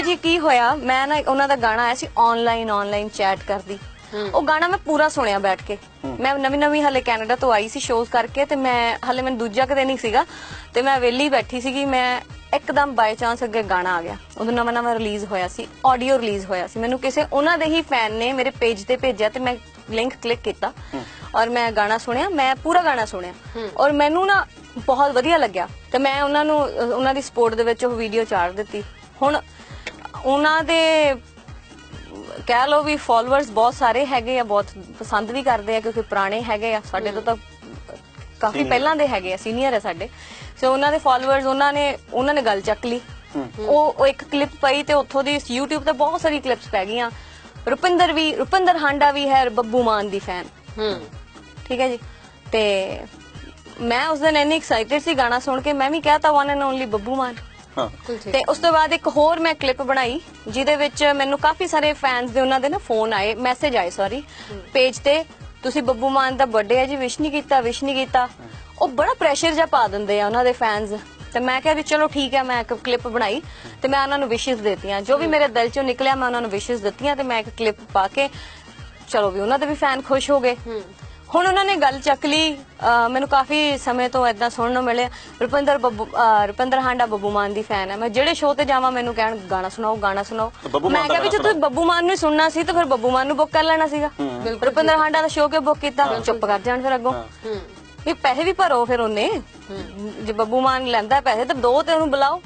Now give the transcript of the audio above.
ਦੇਖੋ ਜੀ ਕੀ ਹੋਇਆ? ਮੈਂ ਨਾ ਉਹਨਾਂ ਦਾ ਗਾਣਾ ਆਇਆ ਸੀ ਆਨਲਾਈਨ ਆਨਲਾਈਨ ਚੈਟ ਕਰਦੀ। ਉਹ ਗਾਣਾ ਮੈਂ ਪੂਰਾ ਸੁਣਿਆ ਬੈਠ ਕੇ। ਮੈਂ ਨਵੀਂ ਨਵੀਂ ਹਲੇ ਕੈਨੇਡਾ ਤੋਂ ਆਈ ਸੀ ਸ਼ੋਜ਼ ਕਰਕੇ ਤੇ ਮੈਂ ਹਲੇ ਮੈਨੂੰ ਦੂਜਾ ਕਦੇ ਨਹੀਂ ਸੀਗਾ। ਤੇ ਮੈਂ ਵਿਹਲੀ ਬੈਠੀ ਸੀਗੀ ਮੈਂ ਇੱਕਦਮ ਬਾਈ ਚਾਂਸ ਅੱਗੇ ਗਾਣਾ ਆ ਗਿਆ। ਉਦੋਂ ਨਵਾਂ ਨਵਾਂ ਰਿਲੀਜ਼ ਹੋਇਆ ਸੀ ਆਡੀਓ ਰਿਲੀਜ਼ ਹੋਇਆ ਸੀ। ਮੈਨੂੰ ਕਿਸੇ ਉਹਨਾਂ ਦੇ ਹੀ ਫੈਨ ਨੇ ਮੇਰੇ ਪੇਜ ਤੇ ਭੇਜਿਆ ਤੇ ਮੈਂ ਲਿੰਕ ਕਲਿੱਕ ਕੀਤਾ ਔਰ ਮੈਂ ਗਾਣਾ ਸੁਣਿਆ ਮੈਂ ਪੂਰਾ ਗਾਣਾ ਸੁਣਿਆ। ਔਰ ਮੈਨੂੰ ਨਾ ਬਹੁਤ ਵਧੀਆ ਲੱਗਿਆ। ਤੇ ਮੈਂ ਉਹਨਾਂ ਨੂੰ ਉਹਨਾਂ ਦੀ ਸਪੋਰਟ ਦੇ ਵਿੱਚ ਉਹ ਵੀਡੀਓ ਚਾੜ ਦਿੱਤੀ। ਹੁਣ ਉਹਨਾਂ ਦੇ ਕਹਿ ਲੋ ਵੀ ਫਾਲੋਅਰਸ ਬਹੁਤ ਸਾਰੇ ਹੈਗੇ ਆ ਬਹੁਤ ਪਸੰਦ ਵੀ ਕਰਦੇ ਆ ਕਿਉਂਕਿ ਪੁਰਾਣੇ ਹੈਗੇ ਆ। ਸਾਡੇ ਤੋਂ ਤਾਂ ਕਾਫੀ ਪਹਿਲਾਂ ਦੇ ਹੈਗੇ ਆ ਸੀਨੀਅਰ ਆ ਸਾਡੇ। ਸੋ ਉਹਨਾਂ ਦੇ ਫਾਲੋਅਰਸ ਉਹਨਾਂ ਨੇ ਉਹਨਾਂ ਨੇ ਗੱਲ ਚੱਕ ਲਈ। ਉਹ ਉਹ ਇੱਕ ਕਲਿੱਪ ਪਈ ਤੇ ਉੱਥੋਂ ਦੀ YouTube ਤੇ ਬਹੁਤ ਸਾਰੀ ਕਲਿੱਪਸ ਪੈ ਗਈਆਂ। ਰੁਪਿੰਦਰ ਵੀ ਰੁਪਿੰਦਰ ਹਾਂਡਾ ਵੀ ਹੈ ਬੱਬੂ ਮਾਨ ਦੀ ਫੈਨ ਹੂੰ। ਠੀਕ ਹੈ ਜੀ? ਤੇ ਮੈਂ ਉਸ ਦਿਨ ਇੰਨੀ ਐਕਸਾਈਟਿਡ ਸੀ ਗਾਣਾ ਸੁਣ ਕੇ ਮੈਂ ਵੀ ਕਹਤਾ one and only Babbu Maan. ਤੇ ਉਸ ਤੋਂ ਬਾਅਦ ਇੱਕ ਹੋਰ ਮੈਂ ਕਲਿੱਪ ਬਣਾਈ ਜਿਹਦੇ ਵਿੱਚ ਮੈਨੂੰ ਕਾਫੀ ਸਾਰੇ ਫੈਨਸ ਦੇ ਉਹਨਾਂ ਦੇ ਨਾ ਫੋਨ ਆਏ ਮੈਸੇਜ ਆਏ ਸੌਰੀ ਪੇਜ ਤੇ ਤੁਸੀਂ ਬੱਬੂ ਮਾਨ ਦਾ ਬਰਥਡੇ ਹੈ ਜੀ ਵਿਸ਼ ਨਹੀਂ ਕੀਤਾ ਵਿਸ਼ ਨਹੀਂ ਕੀਤਾ। ਉਹ ਬੜਾ ਪ੍ਰੈਸ਼ਰ ਜਿਹਾ ਪਾ ਦਿੰਦੇ ਆ ਉਹਨਾਂ ਦੇ ਫੈਨਸ ਤੇ ਮੈਂ ਕਿਹਾ ਵੀ ਚਲੋ ਠੀਕ ਹੈ ਮੈਂ ਇੱਕ ਕਲਿੱਪ ਬਣਾਈ ਤੇ ਮੈਂ ਉਹਨਾਂ ਨੂੰ ਵਿਸ਼ੇਸ ਦਿੱਤੀਆਂ। ਜੋ ਵੀ ਮੇਰੇ ਦਿਲ ਚੋਂ ਨਿਕਲਿਆ ਮੈਂ ਉਹਨਾਂ ਨੂੰ ਵਿਸ਼ੇਸ ਦਿੱਤੀਆਂ ਤੇ ਮੈਂ ਇੱਕ ਕਲਿੱਪ ਪਾ ਕੇ ਚਲੋ ਵੀ ਉਹਨਾਂ ਦੇ ਵੀ ਫੈਨ ਖੁਸ਼ ਹੋ ਗਏ। ਹੁਣ ਉਹਨਾਂ ਨੇ ਗੱਲ ਚੱਕ ਲਈ ਅਹ ਮੈਨੂੰ ਕਾਫੀ ਸਮੇਂ ਤੋਂ ਇਦਾਂ ਸੁਣਨ ਨੂੰ ਮਿਲਿਆ ਰੁਪਿੰਦਰ ਬੱਬੂ ਅਹ ਰੁਪਿੰਦਰ ਹਾਂਡਾ ਬੱਬੂ ਮਾਨ ਦੀ ਫੈਨ ਹੈ। ਮੈਂ ਜਿਹੜੇ ਸ਼ੋਅ ਤੇ ਜਾਵਾਂ ਮੈਨੂੰ ਕਹਿਣ ਗਾਣਾ ਸੁਣਾਓ ਗਾਣਾ ਸੁਣਾਓ। ਮੈਂ ਦਾ ਕਿਹਾ ਵੀ ਜੇ ਤੁਸੀਂ ਬੱਬੂ ਮਾਨ ਨੂੰ ਹੀ ਸੁਣਨਾ ਸੀ ਤਾਂ ਫਿਰ ਬੱਬੂ ਮਾਨ ਨੂੰ ਬੁੱਕ ਕਰ ਲੈਣਾ ਸੀਗਾ। ਰੁਪਿੰਦਰ ਹਾਂਡਾ ਦਾ ਸ਼ੋਅ ਕਿਉਂ ਬੁੱਕ ਕੀਤਾ? ਚੁੱਪ ਕਰ ਜਾਣ ਫਿਰ ਅੱਗੋਂ। ਹੂੰ। ਵੀ ਪੈਸੇ ਵੀ ਭਰੋ ਫਿਰ ਉਹਨੇ। ਜੇ ਬੱਬੂ ਮਾਨ ਲੈਂਦਾ ਪੈਸੇ ਤਾਂ ਦੋ ਤੇ ਉਹਨੂੰ ਬੁਲਾਓ।